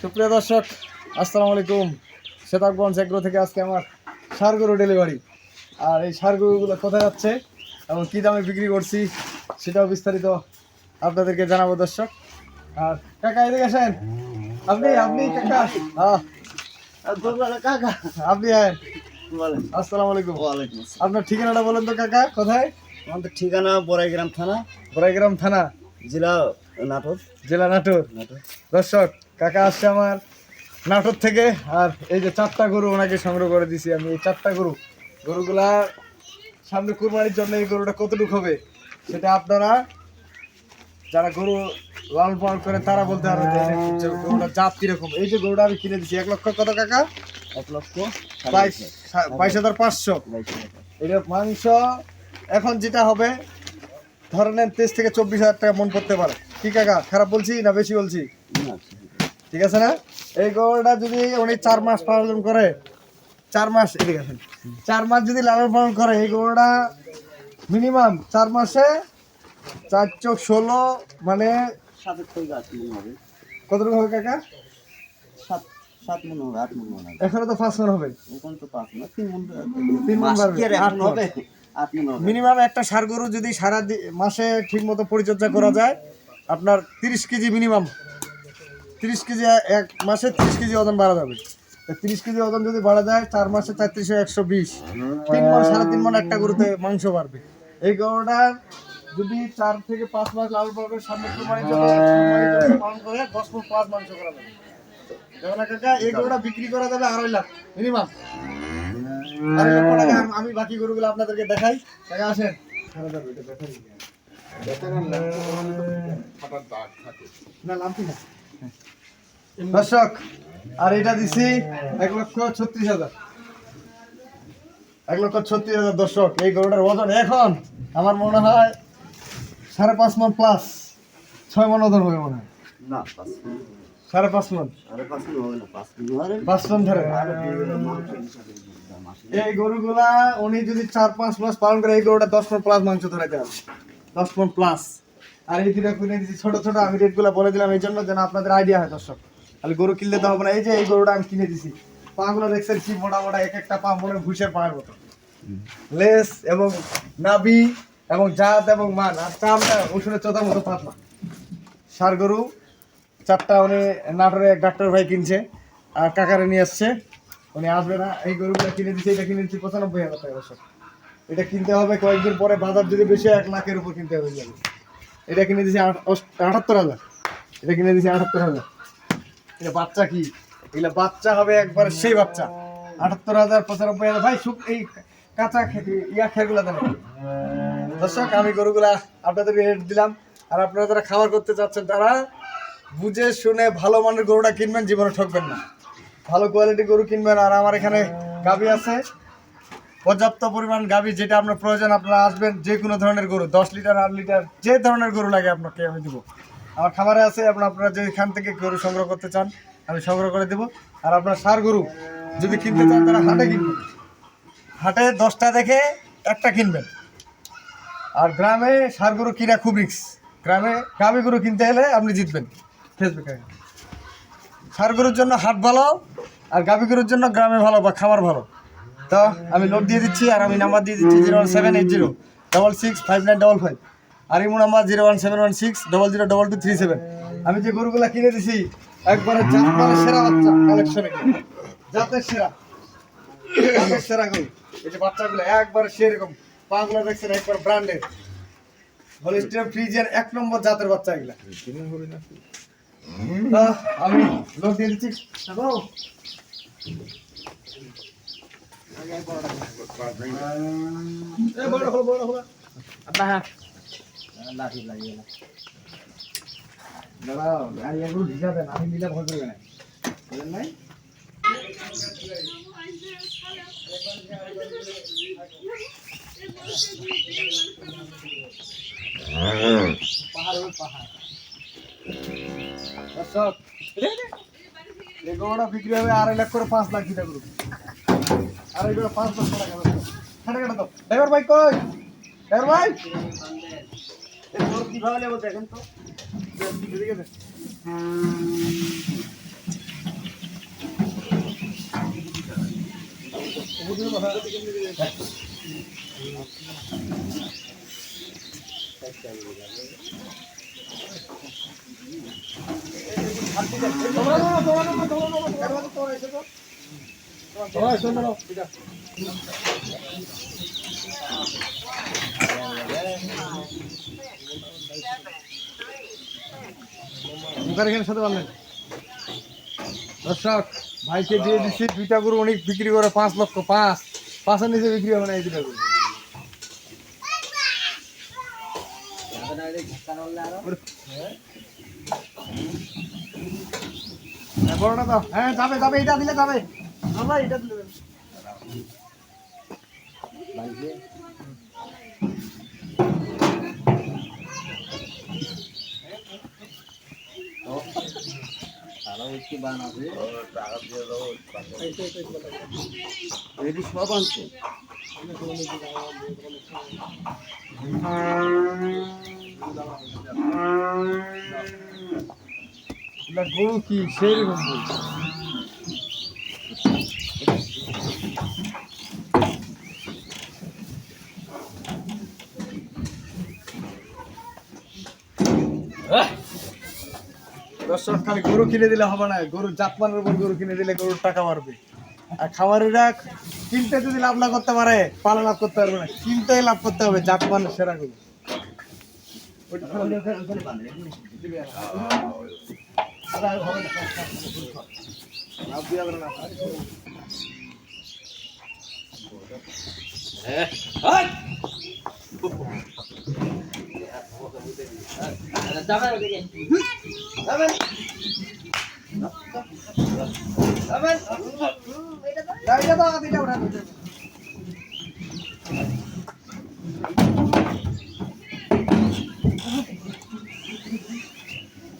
সুপ্রিয় দর্শক, আসসালামু আলাইকুম। সেতাবগঞ্জ এগ্রো থেকে আজকে আমার সারগরু ডেলিভারি। আর এই সারগরুগুলো কোথায় যাচ্ছে এবং কী দামে বিক্রি করছি সেটাও বিস্তারিত আপনাদেরকে জানাব দর্শক। আর কাকা, এদিকে আসেন। আপনি আপনি কাকা। কাকা। আপনি বলেন। আসসালামু আলাইকুম। ওয়ালাইকুম আসসালাম। আপনার ঠিকানাটা বলেন তো কাকা কোথায়? আমাদের ঠিকানা বড়াইগ্রাম থানা। বড়াইগ্রাম থানা। জেলা নাটোর। জেলা নাটোর। নাটোর। দর্শক কাকা আসছে আমার নাটোর থেকে। আর এই যে চারটা গরু ওনাকে সংগ্রহ করে দিছি আমি। এই চারটা গরু গরুগুলা সামনে কুরবানির জন্য এই গরুটা কতটুকু হবে সেটা আপনারা যারা গরু লালন পালন করে তারা বলতে পারবে যে এটা গরুটার জাত কীরকম। এই যে গরুটা আমি কিনে দিছি এক লক্ষ কত কাকা? এক লক্ষ বাইশ বাইশ হাজার পাঁচশো। টাকা। এটা মাংস এখন যেটা হবে ধরেন তেইশ থেকে চব্বিশ হাজার টাকা মন করতে পারে। কি কাকা খারাপ বলছি না বেশি বলছি? ঠিক আছে না? এই গরুটা যদি উনি চার মাস পালন করে চার মাস এদিকে চার মাস যদি লালন পালন করে এই গরুটা মিনিমাম চার মাসে চার চোখ ষোলো মানে সাতের থেকে আট মন হবে। কতটুকু হবে কাকা? সাত সাত মন হবে আট মন হবে। এখানে তো পাঁচ মন হবে? এখন তো পাঁচ মন তিন মন তিন মণ বাড়বে, আট এখন মণ। হবে? আট মন হবে। মিনিমাম একটা সার গরু যদি সারা মাসে ঠিক মতো পরিচর্যা করা যায় আপনার তিরিশ কেজি মিনিমাম। তিরিশ কেজি এক মাসে তিরিশ কেজি ওজন বাড়া যাবে তিরিশ কেজি ওজন যদি বাড়া যায় চার মাসে তেত্রিশশো একশো বিশ। তিন মন সাড়ে তিন মন একটা গরুতে মাংস বাড়বে। এই গরুটার যদি চার থেকে পাঁচ মাস লাল পাবে সামনে জন্য পালন করে দশ মন পাঁচ মাংস করা যাবে। কাকা এই গরুটা বিক্রি করা যাবে আড়াই লাখ মিনিমাম আড়াই লক্ষ টাকা আমি বাকি গরুগুলো আপনাদেরকে দেখাই। টাকা আসেন। না। দর্শক আর এটা দিছি এক লক্ষ ছত্রিশ হাজার। এক লক্ষ ছত্রিশ হাজার দর্শক এই গরুটার ওজন এখন আমার মনে হয় সাড়ে পাঁচ মন প্লাস ছয় মন ওজন হবে মনে হয়। না সাড়ে পাঁচ মন। পাঁচ মন ধরে। এই গরুগুলা উনি যদি চার পাঁচ মাস পালন করে এই গরুটা দশ মন প্লাস মাংস ধরাইতে হবে দশ মন প্লাস আর এই দুটা কিনে দিচ্ছি ছোট ছোট আমি রেটগুলো বলে দিলাম এই জন্য যেন আপনাদের আইডিয়া হয় দর্শক। তাহলে গরু কিনলে তো হবে না এই যে এই গরুটা আমি কিনে দিছি। পাগুলো দেখছেন কি মোটা মোটা এক একটা পা মনে ভুষের পায়ের মতো। লেস এবং নাভি এবং জাত এবং মান আর চামড়া ওষুধের চোতার মতো পাতলা। সার গরু, চারটা উনি নাটোরে এক ডাক্তার ভাই কিনছে, আর কাকারে নিয়ে আসছে। উনি আসবে না, এই গরুগুলো কিনে দিচ্ছে এটা কিনে দিচ্ছি পঁচানব্বই হাজার টাকা বছর এটা কিনতে হবে কয়েকদিন পরে, বাজার যদি বেশি এক লাখের উপর কিনতে হবে এটা কিনে দিচ্ছি আটাত্তর হাজার। এটা কিনে দিচ্ছি আটাত্তর হাজার। এটা বাচ্চা কি? এগুলো বাচ্চা হবে একবার সেই বাচ্চা। আটাত্তর হাজার, পঁচানব্বই হাজার। ভাই, সুখ এই কাঁচা খেতে ইয়া খেরগুলা দেন। দর্শক, আমি গরুগুলা আপনাদেরকে রেট দিলাম। আর আপনারা যারা খাবার করতে চাচ্ছেন, তারা বুঝে শুনে ভালো মানের গরুটা কিনবেন, জীবনে ঠকবেন না। ভালো কোয়ালিটি গরু কিনবেন। আর আমার এখানে গাভি আছে। পর্যাপ্ত পরিমাণ গাভি, যেটা আপনার প্রয়োজন, আপনারা আসবেন, যে কোনো ধরনের গরু, দশ লিটার, আট লিটার, যে ধরনের গরু লাগে আপনাকে আমি দেবো। আমার খামারে আছে, আপনার আপনারা যেখান থেকে গরু সংগ্রহ করতে চান, আমি সংগ্রহ করে দেবো। আর আপনার সার গরু যদি কিনতে চান, তারা হাটে কিনবেন। হাটে দশটা দেখে একটা কিনবেন। আর গ্রামে সার গরু কিনা খুব রিক্স গ্রামে গাভি গরু কিনতে হলে আপনি জিতবেন। ফেসবুকে সার গরুর জন্য হাট ভালো আর গাভি গরুর জন্য গ্রামে ভালো বা খামার ভালো। তো আমি লোড দিয়ে দিচ্ছি আর আমি নাম্বার দিয়ে দিচ্ছি zero one seven eight zero double six five nine double five. আর Imo number zero one seven one six double zero double two three seven. আমি যে গরুগুলা কিনে দিছি, একবারে জাতমানের সেরা বাচ্চা কালেকশনে জাতের সেরা। জাতের সেরা গরু। এই যে বাচ্চাগুলো একবারে সেরকম। পাগুলো দেখছেন একবার ব্র্যান্ডেড হলিস্টিয়ান ফ্রিজের এক নম্বর জাতের বাচ্চা এগুলা আমি লোক দিয়ে দিচ্ছি বড় হলো, বড় হলো। লাঠি লাগিয়ে গেল। দাঁড়াও, আর এগুলো ঢিলা দেন, আমি নিলে ভয় করবে না। বুঝলেন নাই? গরুটা বিক্রি হবে আড়াই লাখ করে পাঁচ লাখ দিতে গরু আড়াই করে পাঁচ লাখ টাকা খাটা কাটা দাও। ড্রাইভার ভাই কই? ড্রাইভার ভাই? কীভাবে নেব দেখেন তো। ঠিক আছে এখানে দর্শক, ভাইকে দিয়ে দিচ্ছি দুইটা গরু, অনেক বিক্রি করে পাঁচ লক্ষ, পাঁচ, পাঁচের নিচে বিক্রি হবে না এই দুটা গরু। বড়টা দাও হ্যাঁ যাবে যাবে এটা দিলে যাবে। আমরা এটা দিলে যাবে। সব আনছে। গরু কি? সেই রকম দর্শক খালি গরু কিনে দিলে হবে না। গরু জাতমানের উপর গরু কিনে দিলে গরুর টাকা বাড়বে। আর খামারিরা কিনতে যদি লাভ না করতে পারে পালা লাভ করতে পারবে না। কিনতে লাভ করতে হবে জাতমানের সেরা গরু। ওইটা খালি ওখানে- ওখানে দিবে না। আরে আর হবে না। লাভ দিয়ে হবে না। যা, এটা দাও, এটা উঠা দাও, এটা দাও। হ্যাঁ, বান্ধ। বান্ধি তোমরা দাও। দিবলে পেঁচ দিয়ে বান্ধ। বলা যায়, বলা যায়। নাই। আরে শোয়েজ, এই যে উঠাই দেখ ওই যে ওটা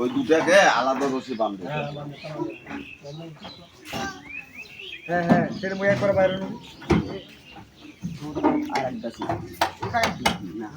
ওই দুটাকে আলাদা রশি বাঁধবে। হ্যাঁ হ্যাঁ সেটা মুই একবার বাইরে আর একটা না।